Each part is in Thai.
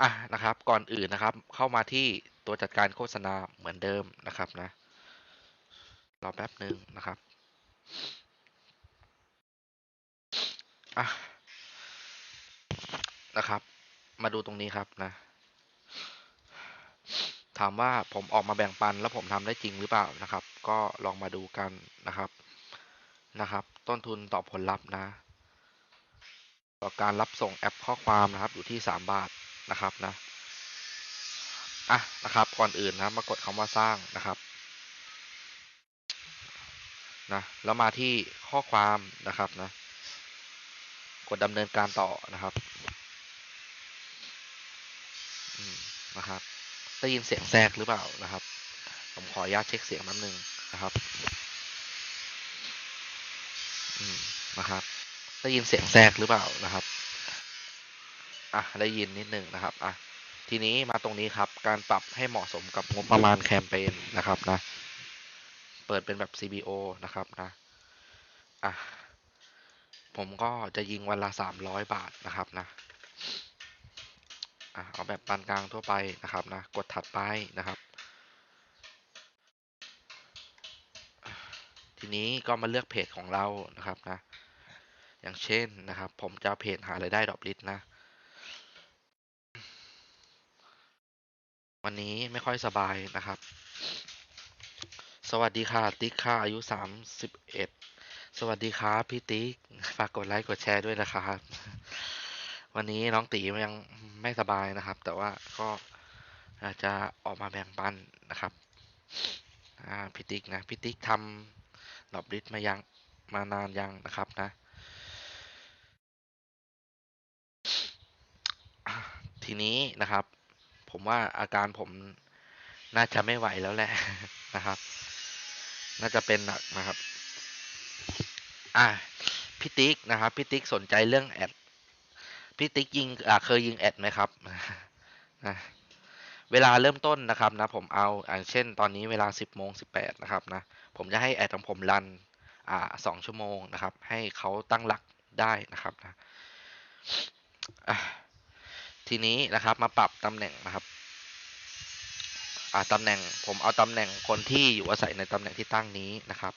อะนะครับ ก่อนอื่นนะครับ เข้ามาที่ตัวจัดการโฆษณาเหมือนเดิมนะครับนะ รอแป๊บหนึ่งนะครับอะนะครับ มาดูตรงนี้ครับนะ ถามว่าผมออกมาแบ่งปันแล้วผมทำได้จริงหรือเปล่านะครับ ก็ลองมาดูกันนะครับนะครับ ต้นทุนต่อผลลัพธ์นะ ต่อการรับส่งแอปข้อความนะครับ อยู่ที่ 3 บาท นะครับนะอะนะครับก่อนอื่นนะมากดคำว่าสร้างนะครับนะแล้วมาที่ข้อความนะครับนะกดดำเนินการต่อนะครับนะครับได้ยินเสียงแทรกหรือเปล่านะครับ ผมขออนุญาตเช็คเสียงแป๊บนึงนะครับนะครับได้ยินเสียงแทรกหรือเปล่านะครับ อะได้ยินนิดหนึ่งนะครับอะทีนี้มาตรงนี้ครับ การปรับให้เหมาะสมกับงบประมาณแคมเปญนะครับนะ เปิดเป็นแบบ CBO นะครับนะอะผมก็จะยิงวันละ 300 บาทนะครับนะอะเอาแบบปานกลางทั่วไปนะครับนะ กดถัดไปนะครับ ทีนี้ก็มาเลือกเพจของเรานะครับนะ อย่างเช่นนะครับ ผมจะเพจหารายได้ดอกลิสต์นะ วันนี้ไม่ค่อยสบายนะครับ สวัสดีค่ะ ติ๊กค่ะอายุสามสิบเอ็ดสวัสดีครับพี่ติ๊ก ฝากกดไลค์กดแชร์ด้วยนะครับ วันนี้น้องตียังไม่สบายนะครับ แต่ว่าก็อาจจะออกมาแบ่งปันนะครับพี่ติ๊กนะพี่ติ๊กทำดอกลิสต์มายังมานานยังนะครับนะ ทีนี้นะครับ ผมว่าอาการผมน่าจะไม่ไหวแล้วแหละนะครับ น่าจะเป็นหนักนะครับ อะพี่ติ๊กนะครับพี่ติ๊กสนใจเรื่องแอดพี่ติ๊กยิงอ่าเคยยิงแอดไหมครับนะเวลาเริ่มต้นนะครับนะผมเอาอย่างเช่นตอนนี้เวลา 10โมง18นะครับนะผมจะให้แอดของผมรันอ่าสองชั่วโมงนะครับ ให้เขาตั้งหลักได้นะครับนะอะ ทีนี้นะครับมาปรับตำแหน่งนะครับอ่าตำแหน่งผมเอาตำแหน่งคนที่อยู่อาศัยในตำแหน่งที่ตั้งนี้นะครับ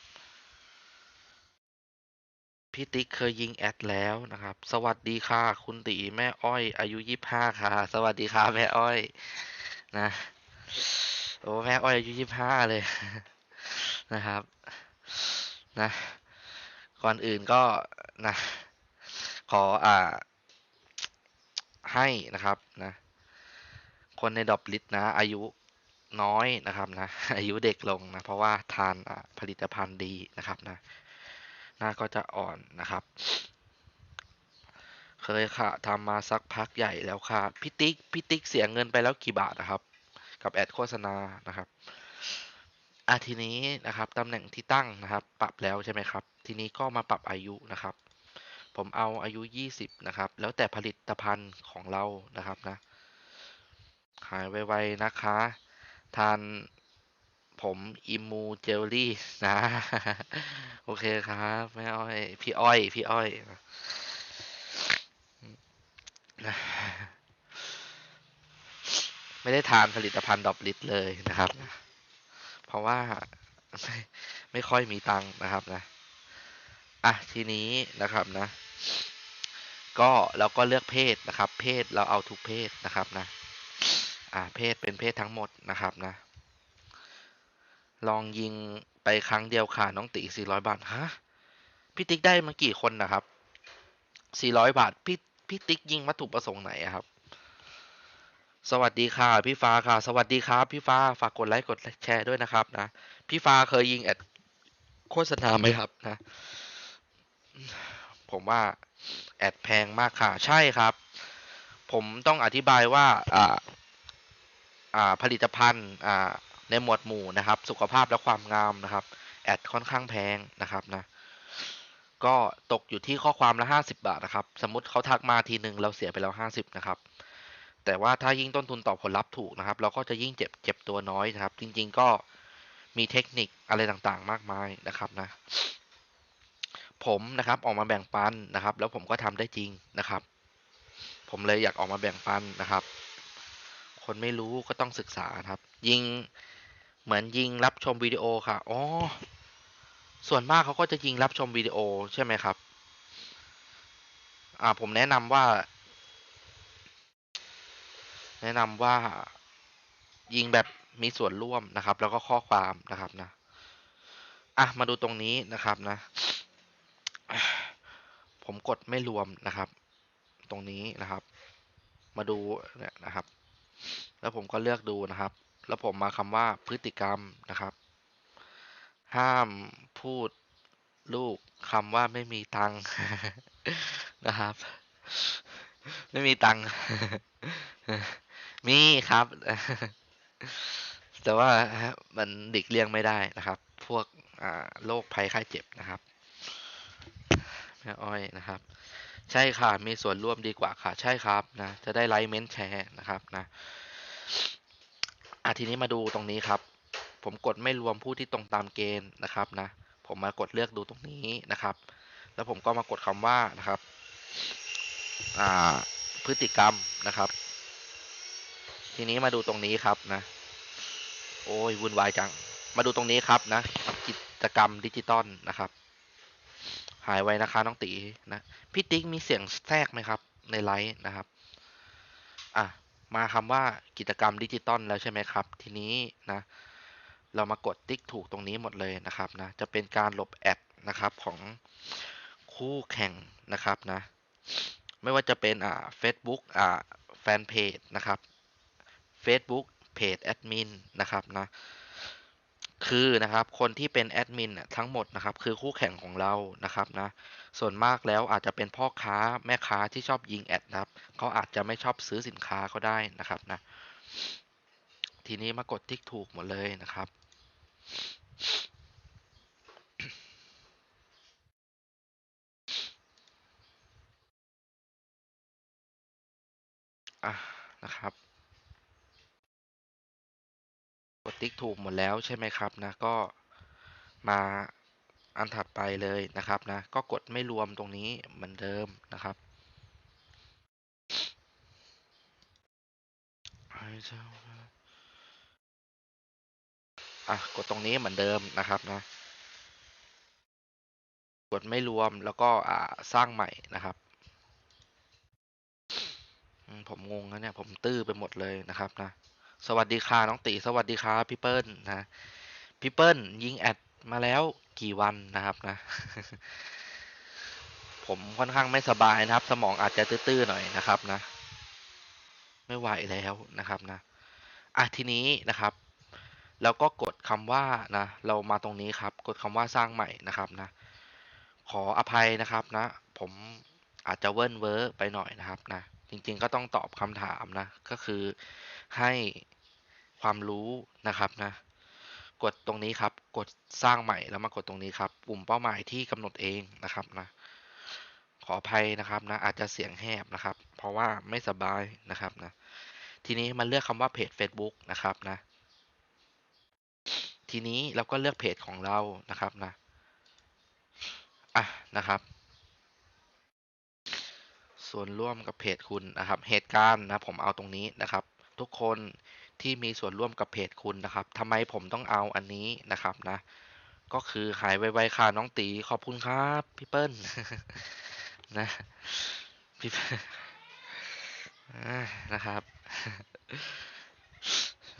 พี่ติ๊กเคยยิงแอดแล้วนะครับ สวัสดีค่ะ คุณตีแม่อ้อย อายุยี่ห้าค่ะ สวัสดีค่ะแม่อ้อยนะโอ้แม่อ้อยอายุยี่ห้าเลยนะครับนะก่อนอื่นก็นะขออ่า ให้นะครับนะคนในดอบลิสนะ อายุน้อยนะครับนะอายุเด็กลงนะ เพราะว่าทานผลิตภัณฑ์ดีนะครับนะหน้าก็จะอ่อนนะครับ เคยค่ะทำมาสักพักใหญ่แล้วค่ะพี่ติ๊กพี่ติ๊กเสียเงินไปแล้วกี่บาทนะครับ กับแอดโฆษณานะครับอะทีนี้นะครับตำแหน่งที่ตั้งนะครับ ปรับแล้วใช่ไหมครับ ทีนี้ก็มาปรับอายุนะครับ ผมเอาอายุ 20 นะครับ แล้วแต่ผลิตภัณฑ์ของเรานะครับนะ หายไวๆนะคะ ทานผมอิมูเจลลี่นะ โอเคครับแม่อ้อย พี่อ้อย พี่อ้อยนะไม่ได้ทานผลิตภัณฑ์ดอบลิตเลยนะครับ เพราะว่าไม่ไม่ค่อยมีตังค์นะครับนะ อะ ทีนี้นะครับนะ ก็เราก็เลือกเพศนะครับ เพศเราเอาทุกเพศนะครับนะอ่าเพศเป็นเพศทั้งหมดนะครับนะ ลองยิงไปครั้งเดียวค่ะน้องตี400บาทฮะพี่ติ๊กได้มากี่คนนะครับ400บาทพี่พี่ติ๊กยิงวัตถุประสงค์ไหนครับ สวัสดีค่ะพี่ฟ้าค่ะ สวัสดีครับพี่ฟ้าฝากกดไลค์กดแชร์ด้วยนะครับนะ พี่ฟ้าเคยยิงแอดโฆษณาไหมครับนะ ผมว่าแอดแพงมากค่ะ ใช่ครับ ผมต้องอธิบายว่าอ่าอ่าผลิตภัณฑ์อ่าในหมวดหมู่นะครับ สุขภาพและความงามนะครับ แอดค่อนข้างแพงนะครับนะ ก็ตกอยู่ที่ข้อความละห้าสิบาทนะครับ สมมติเขาทักมาทีหนึ่งเราเสียไปแล้วห้าสิบนะครับ แต่ว่าถ้ายิ่งต้นทุนต่อผลลัพธ์ถูกนะครับ เราก็จะยิ่งเจ็บเจ็บตัวน้อยนะครับ จริง ๆ ก็มีเทคนิคอะไรต่างๆ มากมายนะครับนะ ผมนะครับออกมาแบ่งปันนะครับ แล้วผมก็ทำได้จริงนะครับ ผมเลยอยากออกมาแบ่งปันนะครับ คนไม่รู้ก็ต้องศึกษาครับ ยิงเหมือนยิงรับชมวิดีโอค่ะอ๋อส่วนมากเขาก็จะยิงรับชมวิดีโอใช่ไหมครับ อ่าผมแนะนำว่า แนะนำว่ายิงแบบมีส่วนร่วมนะครับ แล้วก็ข้อความนะครับนะ อะ มาดูตรงนี้นะครับนะ ผมกดไม่รวมนะครับ ตรงนี้นะครับ มาดูเนี่ยนะครับ แล้วผมก็เลือกดูนะครับ แล้วผมมาคำว่าพฤติกรรมนะครับ ห้ามพูดลูกคำว่าไม่มีตังค์นะครับ ไม่มีตังค์มีครับ แต่ว่ามันดิกเลี่ยงไม่ได้นะครับ พวกโรคภัยไข้เจ็บนะครับ แม่อ้อยนะครับ ใช่ค่ะมีส่วนร่วมดีกว่าค่ะ ใช่ครับนะจะได้ไลค์เมนต์แชร์นะครับนะอะทีนี้มาดูตรงนี้ครับ ผมกดไม่รวมผู้ที่ตรงตามเกณฑ์นะครับนะผมมากดเลือกดูตรงนี้นะครับ แล้วผมก็มากดคำว่านะครับอ่าพฤติกรรมนะครับ ทีนี้มาดูตรงนี้ครับนะ โอ้ยวุ่นวายจัง มาดูตรงนี้ครับนะ กิจกรรมดิจิตอลนะครับ หายไว้นะคะน้องตีนะพี่ติ๊กมีเสียงแทรกไหมครับ ในไลฟ์นะครับอะมาคำว่ากิจกรรมดิจิตอลแล้วใช่ไหมครับ ทีนี้นะเรามากดติ๊กถูกตรงนี้หมดเลยนะครับนะจะเป็นการหลบแอดนะครับของคู่แข่งนะครับนะไม่ว่าจะเป็นอ่า Facebook อ่าแฟนเพจนะครับ Facebook เพจแอดมินนะครับนะ คือนะครับคนที่เป็นแอดมินทั้งหมดนะครับคือคู่แข่งของเรานะครับนะส่วนมากแล้วอาจจะเป็นพ่อค้าแม่ค้าที่ชอบยิงแอดนะครับเขาอาจจะไม่ชอบซื้อสินค้าก็ได้นะครับนะทีนี้มากดติ๊กถูกหมดเลยนะครับอะนะครับ ก ดติ๊กถูกหมดแล้วใช่ไหมครับนะก็มาอันถัดไปเลยนะครับนะก็กดไม่รวมตรงนี้เหมือนเดิมนะครับอะกดตรงนี้เหมือนเดิมนะครับนะกดไม่รวมแล้วก็อ่าสร้างใหม่นะครับผมงงนะเนี่ยผมตื้อไปหมดเลยนะครับนะ สวัสดีค่ะน้องตีสวัสดีครับพี่เปิ้ลนะพี่เปิ้ลยิงแอดมาแล้วกี่วันนะครับนะ ผมค่อนข้างไม่สบายนะครับ สมองอาจจะตื้อๆหน่อยนะครับนะ ไม่ไหวแล้วนะครับนะอะทีนี้นะครับแล้วก็กดคำว่านะ เรามาตรงนี้ครับ กดคำว่าสร้างใหม่นะครับนะ ขออภัยนะครับนะ ผมอาจจะเวิ้นเว้อไปหน่อยนะครับนะ จริงๆก็ต้องตอบคำถามนะ ก็คือให้ความรู้นะครับนะ กดตรงนี้ครับ กดสร้างใหม่แล้วมากดตรงนี้ครับ ปุ่มเป้าหมายที่กำหนดเองนะครับนะ ขออภัยนะครับนะ อาจจะเสียงแหบนะครับ เพราะว่าไม่สบายนะครับนะ ทีนี้มาเลือกคำว่าเพจ Facebook นะครับนะ ทีนี้เราก็เลือกเพจของเรานะครับนะ อะนะครับ ส่วนร่วมกับเพจคุณนะครับ เหตุการณ์นะผมเอาตรงนี้นะครับ ทุกคนที่มีส่วนร่วมกับเพจคุณนะครับทำไมผมต้องเอาอันนี้นะครับนะ ก็คือหายไวๆค่ะน้องตีขอบคุณครับพี่เปิ้ลนะพี่นะครับ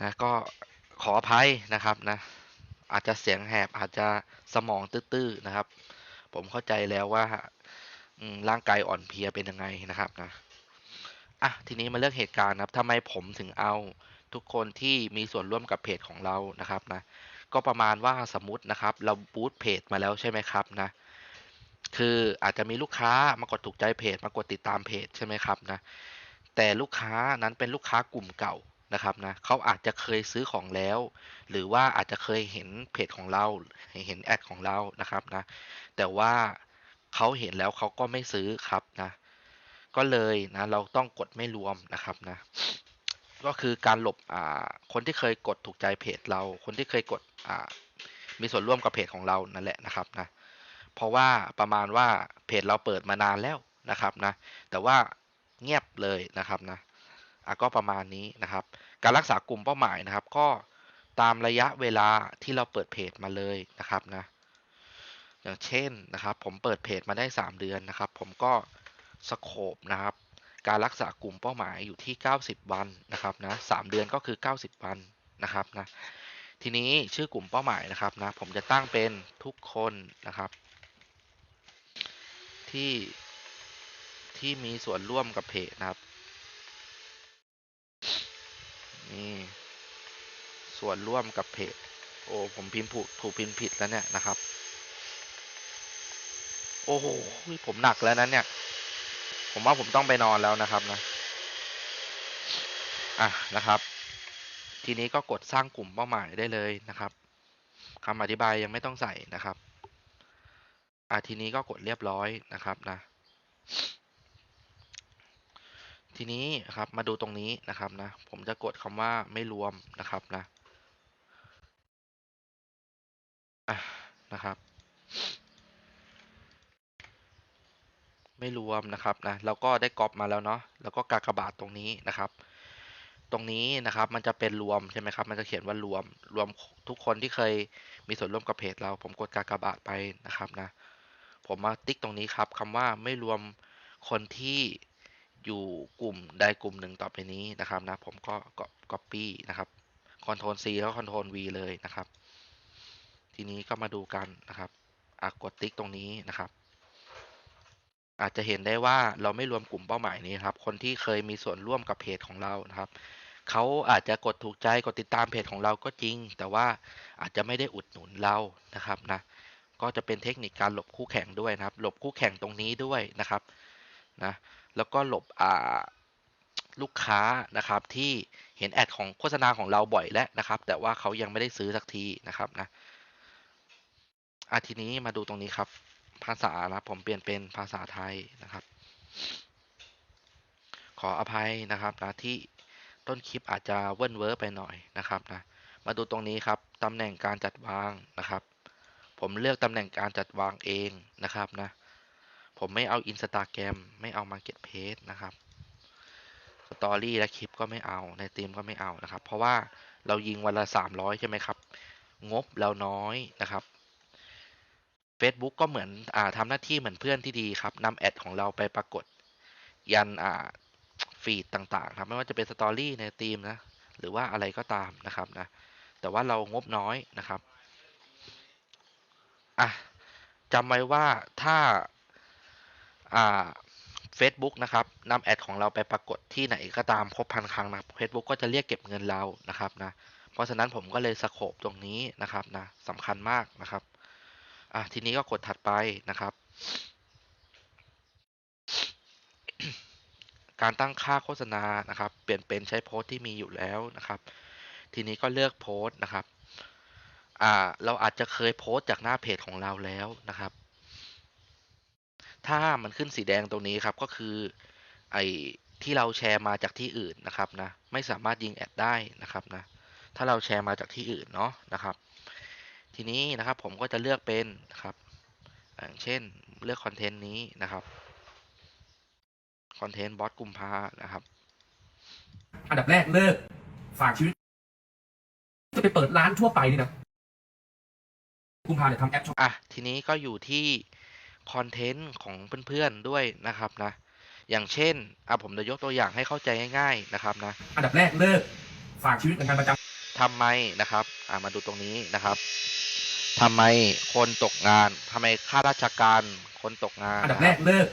นะก็ขออภัยนะครับนะ อาจจะเสียงแหบอาจจะสมองตื้อๆนะครับ ผมเข้าใจแล้วว่า ร่างกายอ่อนเพลียเป็นยังไงนะครับนะอะทีนี้มาเลือกเหตุการณ์นะครับทำไมผมถึงเอาทุกคนที่มีส่วนร่วมกับเพจของเรานะครับนะก็ประมาณว่าสมมตินะครับ เราบูตเพจมาแล้วใช่ไหมครับนะคืออาจจะมีลูกค้ามากดถูกใจเพจ มากดติดตามเพจใช่ไหมครับนะแต่ลูกค้านั้นเป็นลูกค้ากลุ่มเก่านะครับนะเขาอาจจะเคยซื้อของแล้ว หรือว่าอาจจะเคยเห็นเพจของเราเห็นแอดของเรานะครับนะแต่ว่า เขาเห็นแล้วเขาก็ไม่ซื้อครับนะก็เลยนะเราต้องกดไม่รวมนะครับนะก็คือการหลบอ่าคนที่เคยกดถูกใจเพจเรา คนที่เคยกดอ่ามีส่วนร่วมกับเพจของเรานั่นแหละนะครับนะเพราะว่าประมาณว่าเพจเราเปิดมานานแล้วนะครับนะแต่ว่าเงียบเลยนะครับนะอะก็ประมาณนี้นะครับ การรักษากลุ่มเป้าหมายนะครับ ก็ตามระยะเวลาที่เราเปิดเพจมาเลยนะครับนะ อย่างเช่นนะครับ ผมเปิดเพจมาได้ 3 เดือนนะครับ ผมก็สโคปนะครับ การรักษากลุ่มเป้าหมายอยู่ที่ 90 วันนะครับนะสามเดือนก็คือ 90 วันนะครับนะทีนี้ชื่อกลุ่มเป้าหมายนะครับนะผมจะตั้งเป็นทุกคนนะครับ ที่ที่มีส่วนร่วมกับเพจนะครับนี่ส่วนร่วมกับเพจโอ้ผมพิมพ์ถูกถูกพิมพ์ผิดแล้วเนี่ยนะครับ โอ้โหผมหนักแล้วนั้นเนี่ย ผมว่าผมต้องไปนอนแล้วนะครับนะ อะนะครับ ทีนี้ก็กดสร้างกลุ่มเป้าหมายได้เลยนะครับคำอธิบายยังไม่ต้องใส่นะครับ อะทีนี้ก็กดเรียบร้อยนะครับนะ ทีนี้ครับมาดูตรงนี้นะครับนะ ผมจะกดคำว่าไม่รวมนะครับนะ อะนะครับ ไม่รวมนะครับนะเราก็ได้ก๊อปมาแล้วเนาะแล้วก็กากบาทตรงนี้นะครับ ตรงนี้นะครับมันจะเป็นรวมใช่ไหมครับ มันจะเขียนว่ารวมรวมทุกคนที่เคยมีส่วนร่วมกับเพจเรา ผมกดกากบาทไปนะครับนะผมมาติ๊กตรงนี้ครับคำว่าไม่รวมคนที่อยู่กลุ่มใดกลุ่มหนึ่งต่อไปนี้นะครับนะผมก็ก็ copy นะครับ Ctrl C แล้ว Ctrl V เลยนะครับ ทีนี้ก็มาดูกันนะครับอะกดติ๊กตรงนี้นะครับ อาจจะเห็นได้ว่าเราไม่รวมกลุ่มเป้าหมายนี้ครับ คนที่เคยมีส่วนร่วมกับเพจของเรานะครับเขาอาจจะกดถูกใจกดติดตามเพจของเราก็จริง แต่ว่าอาจจะไม่ได้อุดหนุนเรานะครับนะก็จะเป็นเทคนิคการหลบคู่แข่งด้วยนะครับ หลบคู่แข่งตรงนี้ด้วยนะครับนะแล้วก็หลบอ่าลูกค้านะครับที่เห็นแอดของโฆษณาของเราบ่อยแล้วนะครับ แต่ว่าเขายังไม่ได้ซื้อสักทีนะครับนะอะทีนี้มาดูตรงนี้ครับ ภาษานะผมเปลี่ยนเป็นภาษาไทยนะครับ ขออภัยนะครับนะที่ต้นคลิปอาจจะเว่นเวอร์ไปหน่อยนะครับนะมาดูตรงนี้ครับตำแหน่งการจัดวางนะครับ ผมเลือกตำแหน่งการจัดวางเองนะครับนะผมไม่เอาอินสตาแกรมไม่เอามาเก็ตเพจนะครับสตอรี่และคลิปก็ไม่เอาในทีมก็ไม่เอานะครับ เพราะว่าเรายิงวันละสามร้อยใช่ไหมครับ งบเราน้อยนะครับ Facebook ก็เหมือนอทำหน้าที่เหมือนเพื่อนที่ดีครับนำแอดของเราไปปรากฏ ยันฟีดต่างๆครับไม่ว่าจะเป็นสตอรี่ในทีมนะ หรือว่าอะไรก็ตามนะครับนะ แต่ว่าเรางบน้อยนะครับอะจำไว้ว่าถ้าอ่า Facebook นะครับนำแอดของเราไปปรากฏที่ไหนก็ตามครบพันครั้งนะ Facebook ก็จะเรียกเก็บเงินเรานะครับนะ เพราะฉะนั้นผมก็เลยสโคบตรงนี้นะครับนะสำคัญมากนะครับ อะทีนี้ก็กดถัดไปนะครับ การตั้งค่าโฆษณานะครับ เปลี่ยนเป็นใช้โพสต์ที่มีอยู่แล้วนะครับ ทีนี้ก็เลือกโพสต์นะครับอ่าเราอาจจะเคยโพสต์จากหน้าเพจของเราแล้วนะครับ ถ้ามันขึ้นสีแดงตรงนี้ครับก็คือไอที่เราแชร์มาจากที่อื่นนะครับนะไม่สามารถยิงแอดได้นะครับนะถ้าเราแชร์มาจากที่อื่นเนาะนะครับ ทีนี้นะครับผมก็จะเลือกเป็นนะครับอย่างเช่นเลือกคอนเทนต์นี้นะครับคอนเทนต์บอสกุมภานะครับ อันดับแรกเลิกฝากชีวิต จะไปเปิดร้านทั่วไปนี่นะกุมภาเนี่ยทำแอปช็อปอะทีนี้ก็อยู่ที่คอนเทนต์ของเพื่อนๆด้วยนะครับนะ อย่างเช่นอะผมจะยกตัวอย่างให้เข้าใจง่ายๆนะครับนะ อันดับแรกเลิกฝากชีวิตเป็นการประจทำไมนะครับ อ่ามาดูตรงนี้นะครับ ทำไมคนตกงานทำไมข้าราชการคนตกงานำอันดับนะแรครับกเลิก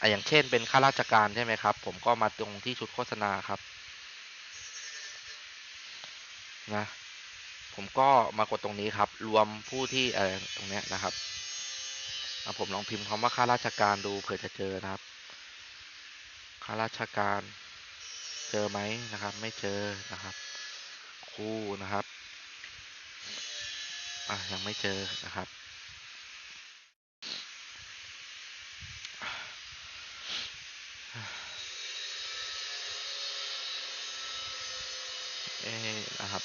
อะอย่างเช่นเป็นข้าราชการใช่ไหมครับ ผมก็มาตรงที่ชุดโฆษณาครับนะผมก็มากดตรงนี้ครับ รวมผู้ที่เออตรงเนี้ยนะครับอะผมลองพิมพ์คำว่าข้าราชการดูเผื่อจะเจอนะครับข้าราชการ เจอไหมนะครับ ไม่เจอนะครับครูนะครับ อะยังไม่เจอนะครับ เอ๊นะครับ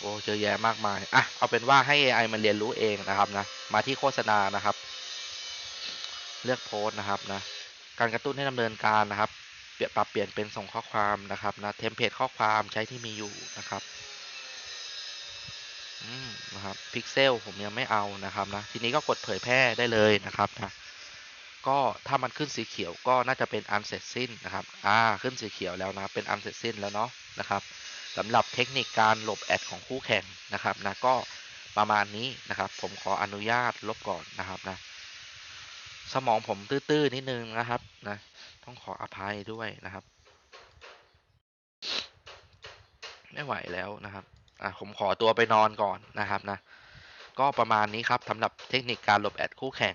โอ้เจอแยะมากมาย อะ เอาเป็นว่าให้ AI มันเรียนรู้เองนะครับนะ มาที่โฆษณานะครับ เลือกโพสต์นะครับนะ การกระตุ้นให้ดำเนินการนะครับ เปลี่ยนปรับเปลี่ยนเป็นส่งข้อความนะครับนะ เทมเพลตข้อความใช้ที่มีอยู่นะครับ นะครับพิกเซลผมยังไม่เอานะครับนะทีนี้ก็กดเผยแพร่ได้เลยนะครับนะก็ถ้ามันขึ้นสีเขียวก็น่าจะเป็นอันเสร็จสิ้นนะครับอ่าขึ้นสีเขียวแล้วนะเป็นอันเสร็จสิ้นแล้วเนาะนะครับสำหรับเทคนิคการหลบแอดของคู่แข่งนะครับนะก็ประมาณนี้นะครับ ผมขออนุญาตลบก่อนนะครับนะสมองผมตื้อๆนิดนึงนะครับนะต้องขออภัยด้วยนะครับ ไม่ไหวแล้วนะครับ อะผมขอตัวไปนอนก่อนนะครับนะ ก็ประมาณนี้ครับสำหรับเทคนิคการหลบแอดคู่แข่ง